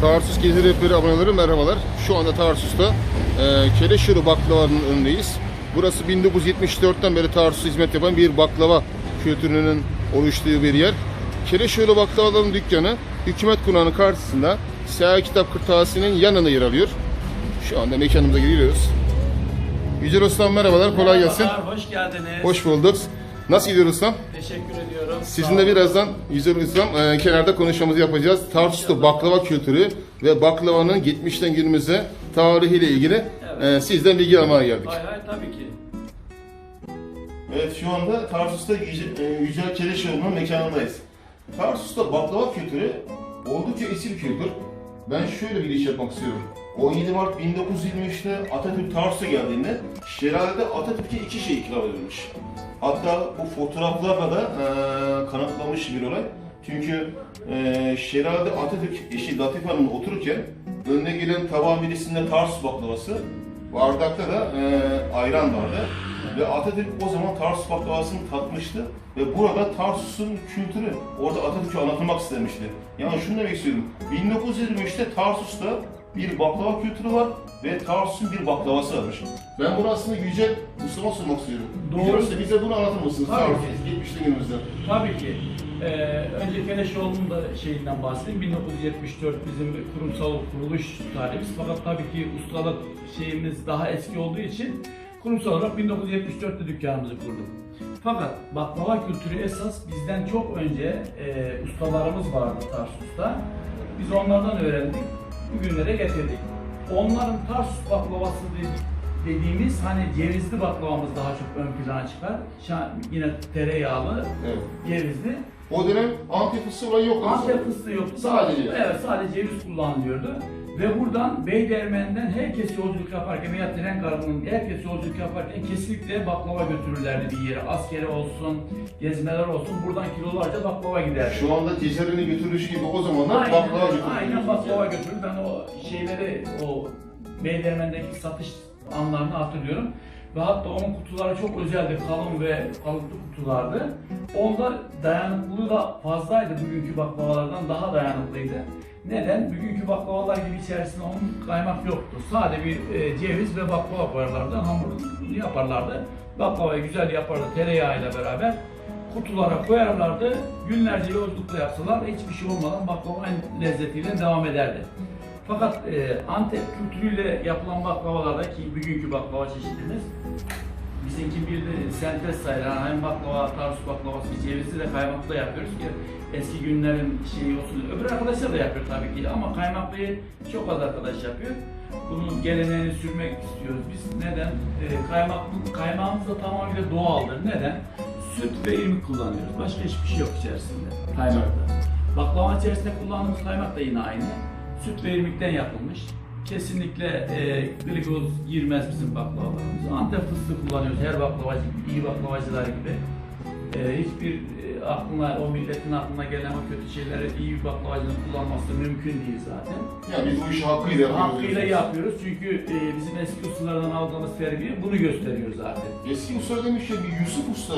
Tarsus Gezi Rehberi aboneleri merhabalar. Şu anda Tarsus'ta e, Keleşiru baklavanın önündeyiz. Burası 1974'ten beri Tarsus'a hizmet yapan bir baklava kültürünün oluştuğu bir yer. Keleşiru baklavaların dükkanı hükümet konağının karşısında Seyahat Kitap Kırtasiye'nin yanına yer alıyor. Şu anda mekanımıza giriyoruz. Yücel Ustam merhabalar, kolay gelsin. Merhabalar, hoş geldiniz. Hoş bulduk. Nasıl gidiyor Ustam? Teşekkür ediyorum. Sizinle birazdan Yücel Ustam e, kenarda konuşmamızı yapacağız. Tarsus'ta baklava kültürü ve baklavanın geçmişten günümüze tarihiyle ilgili e, sizden bilgi almaya geldik. Hay hay tabii ki. Evet şu anda Tarsus'ta Yüce- e, Yücel Keleşoğlu'nun mekanındayız. Tarsus'ta baklava kültürü oldukça eski bir kültür. Ben şöyle bir giriş yapmak istiyorum. 17 Mart 1923'te Atatürk Tarsus'a geldiğinde şelalede Atatürk'e iki şey ikram edilmiş. Hatta bu fotoğraflarla da e, kanıtlamış bir olay. Çünkü e, şelalede Atatürk eşi Latife Hanım otururken önüne gelen tabağın birisinde Tarsus baklavası, bardakta da e, ayran vardı. Ve Atatürk o zaman Tarsus baklavasını tatmıştı ve burada Tarsus'un kültürü orada Atatürk'ü anlatılmak istemişti. Yani şunu demek istiyorum. 1923'te Tarsus'ta bir baklava kültürü var ve Tarsus'un bir baklavası varmış. Ben bunu aslında Yücel Mustafa'ya sormak istiyorum. Doğru. Usta bize bunu anlatır mısınız? Tabii ki. 70'li günümüzde. Tabii ki. Ee, önce Keleşoğlu'nun da şeyinden bahsedeyim. 1974 bizim kurumsal kuruluş tarihimiz. Fakat tabii ki ustalık şeyimiz daha eski olduğu için kurumsal olarak 1974'te dükkanımızı kurduk. Fakat baklava kültürü esas bizden çok önce e, ustalarımız vardı Tarsus'ta. Biz onlardan öğrendik, bugünlere getirdik. Onların Tarsus baklavası dediğimiz hani cevizli baklavamız daha çok ön plana çıkar. Şa- yine tereyağlı, Evet. cevizli. O dönem Antep fıstığı olayı yok. Antep fıstığı yoktu. Sadece yani. Evet sadece ceviz kullanılıyordu. Ve buradan Beydermen'den herkes yolculuk yaparken veya tren garının herkes yolculuk yaparken kesinlikle baklava götürürlerdi bir yere. Askere olsun, gezmeler olsun buradan kilolarca baklava giderdi. Şu anda Cezer'in götürülüşü gibi o zamanlar Aynen, baklava götürülüyor. Aynen baklava götürür. Ben o şeyleri, o Beydermen'deki satış anlarını hatırlıyorum. Ve hatta onun kutuları çok özeldi, kalın ve kalıplı kutulardı. Onda dayanıklılığı da fazlaydı bugünkü baklavalardan daha dayanıklıydı. Neden? Bugünkü baklavalar gibi içerisinde onun kaymak yoktu. Sade bir e, ceviz ve baklava koyarlardı, hamurunu yaparlardı. Baklavayı güzel yapardı tereyağıyla beraber kutulara koyarlardı. Günlerce yolculukla yapsalar hiçbir şey olmadan baklava en lezzetiyle devam ederdi. Fakat e, Antep kültürüyle yapılan baklavalarda ki bugünkü baklava çeşidimiz bizimki bir de sentez sayılır. Yani hem baklava, Tarsus baklavası, cevizli de kaymaklı yapıyoruz ki eski günlerin şeyi olsun. Öbür arkadaşlar da yapıyor tabii ki ama kaymaklıyı çok az arkadaş yapıyor. Bunun geleneğini sürmek istiyoruz biz. Neden? E, kaymaklı, kaymağımız da tamamıyla doğaldır. Neden? Süt ve irmik kullanıyoruz. Başka hiçbir şey yok içerisinde kaymakta. Baklava içerisinde kullandığımız kaymak da yine aynı. Süt ve irmikten yapılmış. Kesinlikle e, glikoz girmez bizim baklavalarımıza. Antep fıstığı kullanıyoruz her baklavacı gibi, iyi baklavacılar gibi. E, hiçbir e, aklına, o milletin aklına gelen o kötü şeyleri iyi bir baklavacının kullanması mümkün değil zaten. Yani biz bu işi hakkıyla yapıyoruz. Hakkıyla yapıyoruz çünkü e, bizim eski ustalardan aldığımız terbiye bunu gösteriyor zaten. Eski usta demiş ya bir Yusuf Usta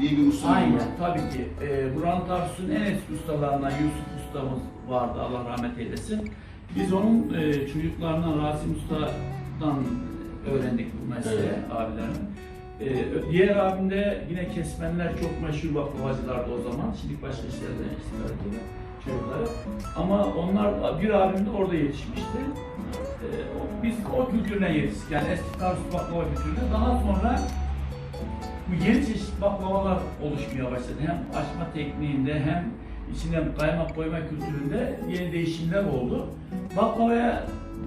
diye bir usta. Aynen tabii ki. E, Buranın Tarsus'un en eski ustalarından Yusuf ustamız vardı Allah rahmet eylesin. Biz onun e, çocuklarından Rasim Usta'dan öğrendik bu mesleği Evet. abilerin. E, diğer abim de yine kesmenler çok meşhur baklavacılardı o zaman. Şimdi başka işlerden iştigal ediyorlar çocukları. Ama onlar bir abim de orada yetişmişti. E, o- biz o kültürden yetiştik. Yani eski Tarsus baklava kültürüne. Daha sonra bu yeni çeşit baklavalar oluşmaya başladı. Hem açma tekniğinde hem içine kaymak koyma kültüründe yeni değişimler oldu. Baklavaya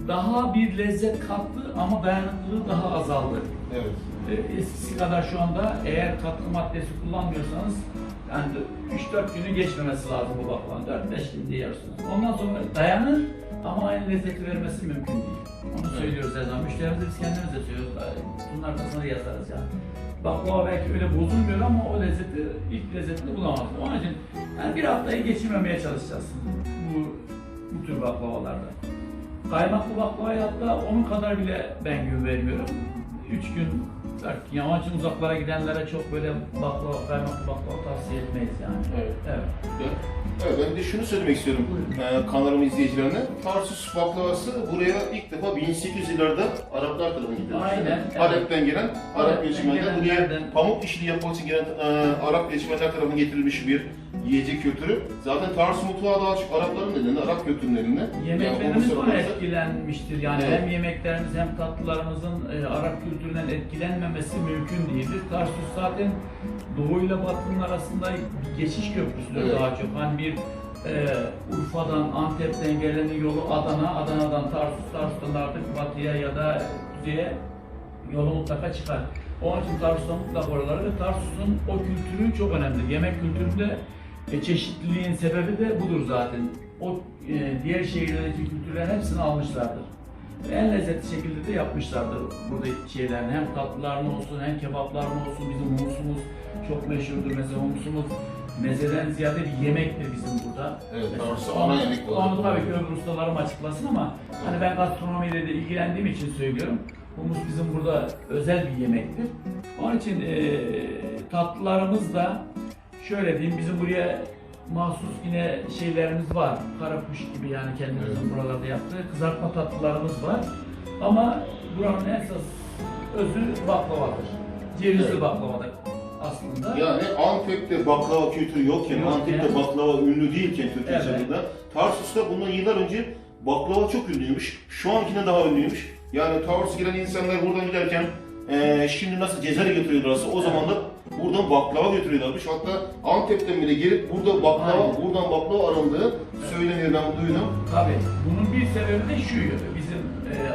daha bir lezzet kattı ama dayanıklılığı daha azaldı. Evet. Ee, Eskisi kadar şu anda eğer katkı maddesi kullanmıyorsanız yani 3-4 günü geçmemesi lazım bu baklavanın. 4-5 gün yiyorsunuz. Ondan sonra dayanır ama aynı lezzeti vermesi mümkün değil. Onu söylüyoruz her zaman. Müşterimize biz kendimiz de söylüyoruz. Bunun arkasına da yazarız yani. Baklava belki öyle bozulmuyor ama o lezzeti, ilk lezzetini bulamaz. Onun için yani bir haftayı geçirmemeye çalışacağız bu, bu tür baklavalarda. Kaymaklı baklavaya hatta onun kadar bile ben gün vermiyorum. 3 gün Belki yamaçın uzaklara gidenlere çok böyle baklava, kaymaklı baklava tavsiye etmeyiz yani. Evet. Evet. Evet, ben de şunu söylemek istiyorum e, kanalımın izleyicilerine. Tarsus baklavası buraya ilk defa 1800'lerde Araplar tarafından getirilmiş. Aynen, evet. Halep'ten gelen Arap Halep'ten göçmenler buraya gelenlerden- pamuk işini yapmak için gelen e, Arap göçmenler tarafından getirilmiş bir yiyecek kültürü. Zaten Tarsus mutfağı daha çok Arapların elinde, Arap kültürlerinde. Yemeklerimiz onu ona etkilenmiştir. Yani Evet. hem yemeklerimiz hem tatlılarımızın e, Arap kültüründen etkilenmemesi mümkün değildir. Tarsus zaten Doğu ile Batı'nın arasında bir geçiş köprüsüdür Evet. daha çok. Hani bir e, Urfa'dan, Antep'ten gelenin yolu Adana, Adana'dan Tarsus, Tarsus'tan artık Batı'ya ya da Kuzey'e yolu mutlaka çıkar. Onun için Tarsus'ta mutlaka oraları ve Tarsus'un o kültürü çok önemli. Yemek kültüründe e, çeşitliliğin sebebi de budur zaten. O e, diğer şehirlerdeki kültürlerin hepsini almışlardır. Ve en lezzetli şekilde de yapmışlardır burada şeylerini. Hem tatlılarını olsun hem kebaplarını olsun. Bizim humusumuz çok meşhurdur meze humusumuz. Mezeden ziyade bir yemektir bizim burada. Evet, Mesela onu- ana yemek olarak Onu tabii ki öbür ustalarım açıklasın ama hani ben gastronomiyle de ilgilendiğim için söylüyorum. Humus bizim burada özel bir yemektir. Onun için e, tatlılarımız da şöyle diyeyim bizim buraya mahsus yine şeylerimiz var. Karakuş gibi yani kendimizin buralarda yaptığı kızartma tatlılarımız var. Ama buranın esas özü baklavadır. Cevizli Evet. baklavadır aslında. Yani Antep'te baklava kültürü yokken, Yokken. Antep'te baklava ünlü değilken Türkiye Evet. çapında, Tarsus'ta bundan yıllar önce baklava çok ünlüymüş. Şu ankinden daha ünlüymüş. Yani Tarsus'a gelen insanlar buradan giderken eee şimdi nasıl Cezer'e götürüyorlarsa o zaman da buradan baklava götürüyorlarmış. Hatta Antep'ten bile gelip burada baklava, Aynen. buradan baklava arındığı söyleniyor ben duydum. Tabii. Bunun bir sebebi de şu. E,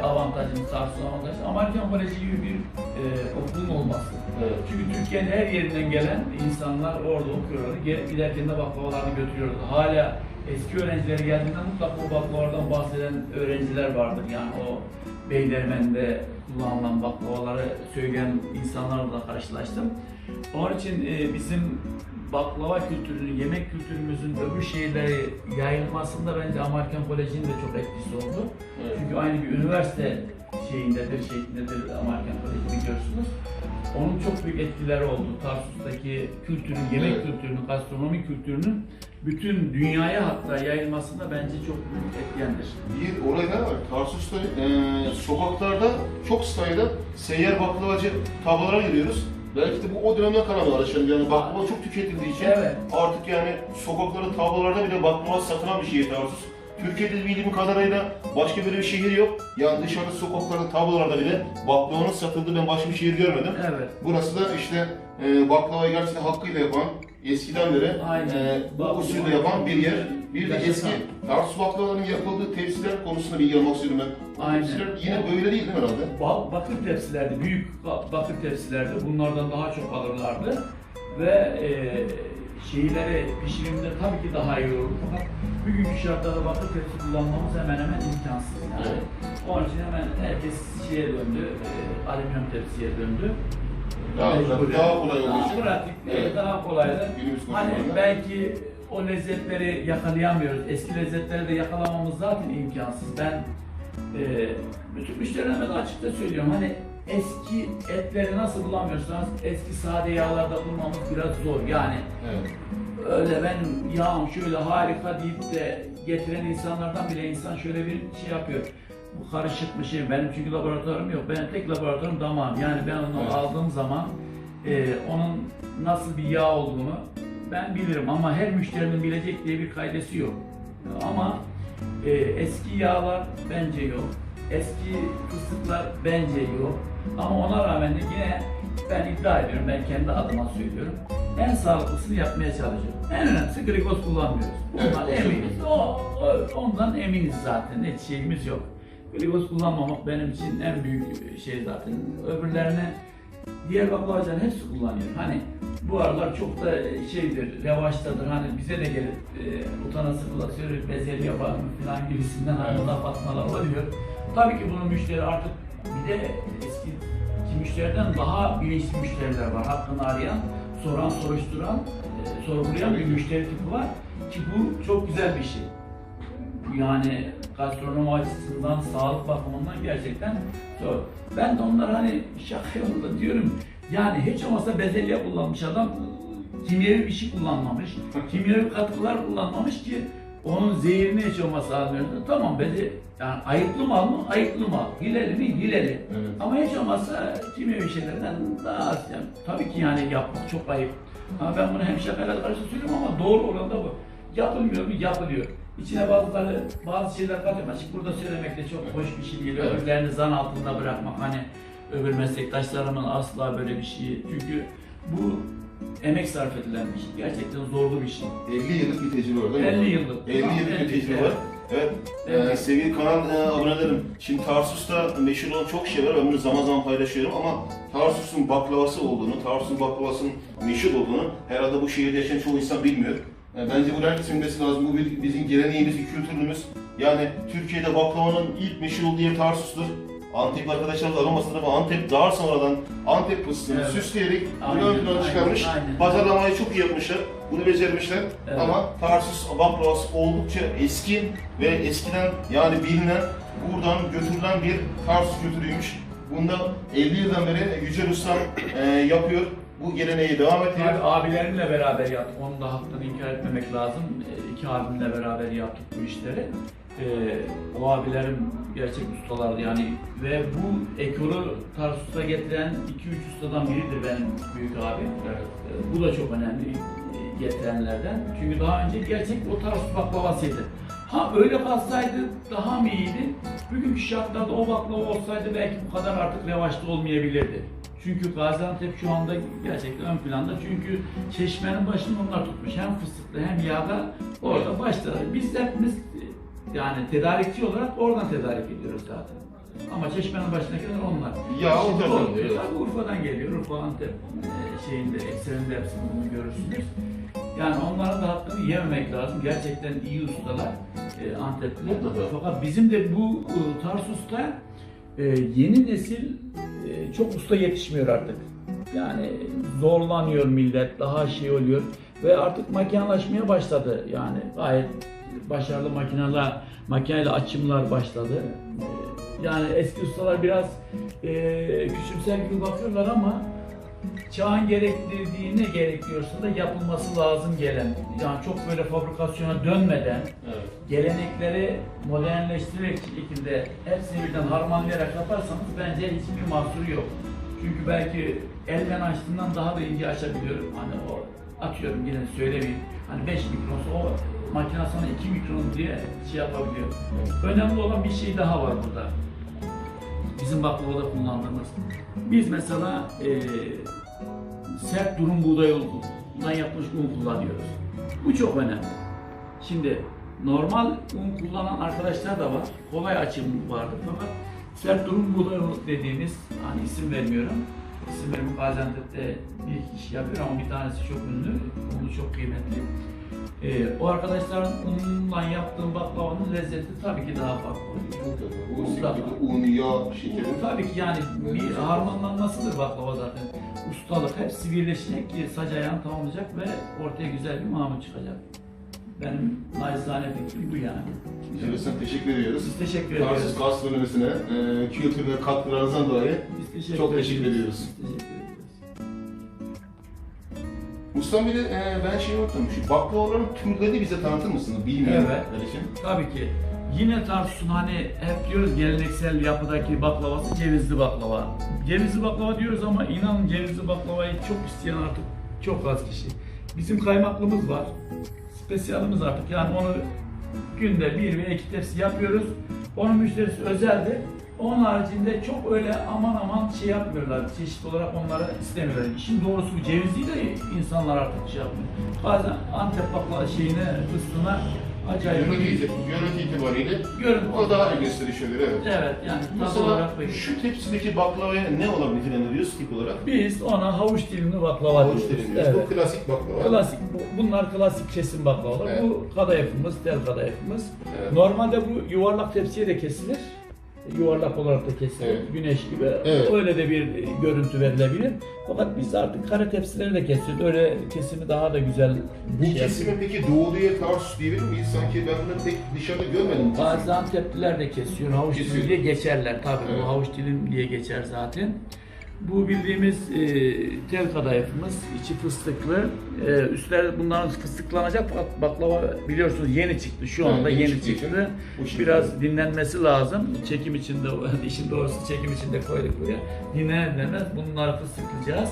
avantajımız, Tarsus avantajı. Amerikan Koleji gibi bir e, okulun olması. Evet. Çünkü Türkiye'nin her yerinden gelen insanlar orada okuyorlardı. Geri giderken de baklavalarını götürüyordu. Hala eski öğrencileri geldiğinde mutlaka o baklavalardan bahseden öğrenciler vardır. Yani o Beylermen'de kullanılan baklavaları söyleyen insanlarla da karşılaştım. Onun için e, bizim baklava kültürünün, yemek kültürümüzün öbür şehirlere yayılmasında bence Amerikan Koleji'nin de çok etkisi oldu. Evet. Çünkü aynı bir üniversite şeyindedir, şeklindedir Amerikan Koleji biliyorsunuz. Onun çok büyük etkileri oldu. Tarsus'taki kültürün, yemek Evet. kültürünün, gastronomi kültürünün bütün dünyaya hatta yayılmasında bence çok büyük etkendir. Bir olay daha var. Tarsus'ta eee, sokaklarda çok sayıda seyyar baklavacı tablolara görüyoruz. Belki de bu o dönemden kalan bir araçların yani baklava çok tüketildiği için Evet. artık yani sokakların tablolarda bile baklava satılan bir şehir Tarsus. Türkiye'de bildiğim kadarıyla başka böyle bir şehir yok. Yani dışarıda sokakların tablolarda bile baklavanın satıldığı ben başka bir şehir görmedim. Evet. Burası da işte e, baklavayı gerçekten hakkıyla yapan, eskiden beri e, bu usulü yapan bir yer. Bir de eski Tarsus baklavaların yapıldığı tepsiler konusunda bilgi almak istiyorum ben. Aynen. Tepsiler yine böyle değil değil mi herhalde? Ba- bakır tepsilerde, büyük ba- bakır tepsilerde bunlardan daha çok alırlardı. Ve e, şeyleri pişirimde tabii ki daha iyi olurdu fakat bugünkü şartlarda bakır tepsi kullanmamız hemen hemen imkansız yani. Evet. Onun için hemen herkes şeye döndü, e, alüminyum tepsiye döndü. Daha Mecburen. daha kolay olduğu için. pratik, Evet. evet. daha kolaydı. Günümüz Hani koşullarında. belki o lezzetleri yakalayamıyoruz. Eski lezzetleri de yakalamamız zaten imkansız. Ben e, bütün müşterilerime de açıkça söylüyorum. Hani eski etleri nasıl bulamıyorsanız eski sade yağlarda bulmamız biraz zor. Yani Evet. öyle benim yağım şöyle harika deyip de getiren insanlardan bile insan şöyle bir şey yapıyor. Bu karışık bir şey. Benim çünkü laboratuvarım yok. Benim tek laboratuvarım damağım. Yani ben onu Evet. aldığım zaman e, onun nasıl bir yağ olduğunu ben bilirim ama her müşterinin bilecek diye bir kaidesi yok. Ama e, eski yağlar bence yok. Eski fıstıklar bence yok. Ama ona rağmen de yine ben iddia ediyorum, ben kendi adıma söylüyorum. En sağlıklısını yapmaya çalışıyorum. En önemlisi glikoz kullanmıyoruz. Ondan Evet, eminiz. O, o- ondan eminiz zaten. Hiç şeyimiz yok. Glikoz kullanmamak benim için en büyük şey zaten. Öbürlerine diğer baklavacıların hepsi kullanıyor. Hani bu aralar çok da şeydir, revaçtadır. Hani bize de gelip e, utanası kulakıyor, bezelye yapar mı falan gibisinden hani laf atmalar oluyor. Tabii ki bunun müşteri artık bir de eski ki müşteriden daha bilinçli müşteriler var. Hakkını arayan, soran, soruşturan, e, sorgulayan bir müşteri tipi var. Ki bu çok güzel bir şey. Yani gastronomi açısından, sağlık bakımından gerçekten zor. Ben de onlara hani şaka yolunda diyorum. Yani hiç olmazsa bezelye kullanmış adam kimyevi bir şey kullanmamış. kimyevi katkılar kullanmamış ki onun zehrini hiç olmazsa almıyor. Tamam beze yani ayıplı mal mı? Ayıplı mal. Hileli mi? Hileli. Evet. Ama hiç olmazsa kimyevi şeylerden daha az. Yani, tabii ki yani yapmak çok ayıp. Ama ben bunu hem şakayla karşı söylüyorum ama doğru olan da bu. Yapılmıyor mu? Yapılıyor. İçine bazıları, bazı şeyler katıyor. Açık burada söylemek de çok hoş bir şey değil. Evet. Öbürlerini zan altında bırakmak. Hani öbür meslektaşlarımın asla böyle bir şey. Çünkü bu emek sarf edilen bir şey. Gerçekten zorlu bir şey. 50 yıllık bir tecrübe var değil mi? 50 yıllık. 50 yıllık bir tecrübe var. Evet. Evet. Ee, sevgili kanal e, abonelerim, şimdi Tarsus'ta meşhur olan çok şey var. Ben bunu zaman zaman paylaşıyorum ama Tarsus'un baklavası olduğunu, Tarsus'un baklavasının meşhur olduğunu herhalde bu şehirde yaşayan çoğu insan bilmiyor. Yani bence bu herkesin bilmesi lazım. Bu bir, bizim geleneğimiz, kültürümüz. Yani Türkiye'de baklavanın ilk meşhur olduğu yer Tarsus'tur. Antep arkadaşlarımız aramasında ama Antep daha sonradan Antep fıstığını Evet. süsleyerek bunu ön plana çıkarmış. aynen. Pazarlamayı çok iyi yapmışlar. Bunu becermişler. Evet. Ama Tarsus baklavası oldukça eski ve eskiden yani bilinen buradan götürülen bir Tarsus kültürüymüş. Bunda 50 yıldan beri Yücel Ustam e, yapıyor. Bu geleneği devam ettiriyor. Abi, abilerimle beraber yaptık. Onun da hakkını inkar etmemek lazım. Ee, İki abimle beraber yaptık bu işleri. Ee, o abilerim gerçek ustalardı yani ve bu ekoru Tarsus'a getiren 2-3 ustadan biridir benim büyük abim. Ee, bu da çok önemli e, getirenlerden. Çünkü daha önce gerçek o Tarsus baklavasıydı. Ha öyle kalsaydı daha mı iyiydi? Bugünkü şartlarda o baklava olsaydı belki bu kadar artık revaçta olmayabilirdi. Çünkü Gaziantep şu anda gerçekten ön planda. Çünkü çeşmenin başını onlar tutmuş. Hem fıstıklı hem yağda orada başladı. Biz hepimiz yani tedarikçi olarak oradan tedarik ediyoruz zaten. Ama çeşmenin başındakiler onlar. Ya, o- geliyor. Tabii Urfa'dan geliyor. Urfa Antep e, şeyinde, ekseninde hepsini bunu görürsünüz. Yani onların da hakkını yememek lazım. Gerçekten iyi ustalar e, Antepli. Mutlaka. Fakat bizim de bu e, Tarsus'ta e, yeni nesil e, çok usta yetişmiyor artık. Yani zorlanıyor millet, daha şey oluyor ve artık makinelaşmaya başladı. Yani gayet başarılı makineler, makineyle açımlar başladı. E, Yani eski ustalar biraz e, küçümser gibi bakıyorlar ama çağın gerektirdiği ne gerekiyorsa da yapılması lazım gelen. Yani çok böyle fabrikasyona dönmeden Evet. gelenekleri modernleştirerek şekilde hepsini birden harmanlayarak yaparsanız bence hiçbir mahsuru yok. Çünkü belki elden açtığından daha da ince açabiliyor. Hani o atıyorum yine söylemeyeyim. Hani 5 mikronsa o makine sana 2 mikron diye şey yapabiliyor. Önemli olan bir şey daha var burada. Bizim baklavada kullandığımız. Biz mesela eee sert durum buğday unundan yapılmış un kullanıyoruz. Bu çok önemli. Şimdi normal un kullanan arkadaşlar da var. Kolay açım vardır fakat sert durum buğday unu dediğimiz hani isim vermiyorum. İsim vermiyorum Gaziantep'te bir kişi yapıyor ama bir tanesi çok ünlü. Unu çok kıymetli. Ee, o arkadaşların unundan yaptığım baklavanın lezzeti tabii ki daha farklı oluyor. Bu Mutlaka. şekilde un, yağ, şeker. Tabii ki yani bir harmanlanmasıdır baklava zaten. Ustalık hepsi birleşecek ki sac ayağını tamamlayacak ve ortaya güzel bir mamul çıkacak. Benim naçizane fikrim bu yani. Ustam teşekkür ediyoruz. Biz teşekkür ediyoruz. Tarsus gastronomisine, e, kültürüne katkılarınızdan dolayı Biz teşekkür Çok teşekkür ediyoruz. Biz teşekkür ediyoruz. Ustam bir de e, ben şey unuttum. Şu baklavaların türleri bize tanıtır mısınız? Bilmiyorum. Evet. Kardeşim. Tabii ki. Yine Tarsus'un hani hep diyoruz geleneksel yapıdaki baklavası cevizli baklava. Cevizli baklava diyoruz ama inanın cevizli baklavayı çok isteyen artık çok az kişi. Bizim kaymaklımız var. Spesiyalimiz artık yani onu günde bir veya iki tepsi yapıyoruz. Onun müşterisi özeldi. Onun haricinde çok öyle aman aman şey yapmıyorlar. Çeşit olarak onları istemiyorlar. İşin doğrusu bu cevizliği de insanlar artık şey yapmıyor. Bazen Antep baklava şeyine, fıstığına acayip Görüntü, görüntü itibariyle görün. o daha bir gösteriş oluyor evet. Evet yani Mesela olarak böyle. şu tepsideki baklavaya ne olarak nitelendiriyoruz tip olarak? Biz ona havuç dilimli baklava Havuç diyoruz. dilimiz. Evet. Bu klasik baklava. Klasik, bu- bunlar klasik kesim baklavalar. Evet. Bu kadayıfımız, tel kadayıfımız. Evet. Normalde bu yuvarlak tepsiye de kesilir. Yuvarlak olarak da kesilir. Evet. Güneş gibi. Evet. Öyle de bir görüntü verilebilir. Fakat biz artık kare tepsileri de kesiyoruz. Öyle kesimi daha da güzel Bu şey kesimi peki Doğulu'ya Tarsus diyebilir miyiz? Sanki ben bunu pek dışarıda görmedim. Gaziantep'liler de kesiyor. Havuç dilim diye geçerler. Tabii Evet. bu havuç dilim diye geçer zaten. Bu bildiğimiz e, tel kadayıfımız, içi fıstıklı. E, üstler bunların fıstıklanacak fakat baklava biliyorsunuz yeni çıktı. Şu anda yeni yeni için çıktı. şekilde. Biraz dinlenmesi lazım. Çekim içinde, işin doğrusu çekim içinde koyduk buraya. Dinlenir dinlenmez bunları fıstıklayacağız.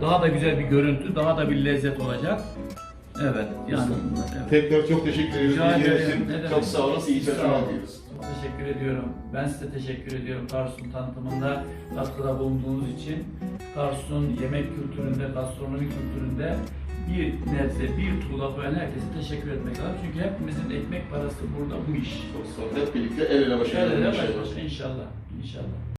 Daha da güzel bir görüntü, daha da bir lezzet olacak. Evet, yani evet. Tekrar çok teşekkür ediyoruz. Rica ederim. için. Çok sağ olun. İyi çalışmalar diliyoruz. Teşekkür ediyorum. Ben size teşekkür ediyorum Tarsus'un tanıtımında katkıda bulunduğunuz için. Tarsus'un yemek kültüründe, gastronomi kültüründe bir nebze, bir tuğla koyan herkese teşekkür etmek lazım. Çünkü hepimizin ekmek parası burada bu iş. Çok sağ olun. Hep birlikte el ele Şöyle de inşallah. başlasın inşallah. İnşallah.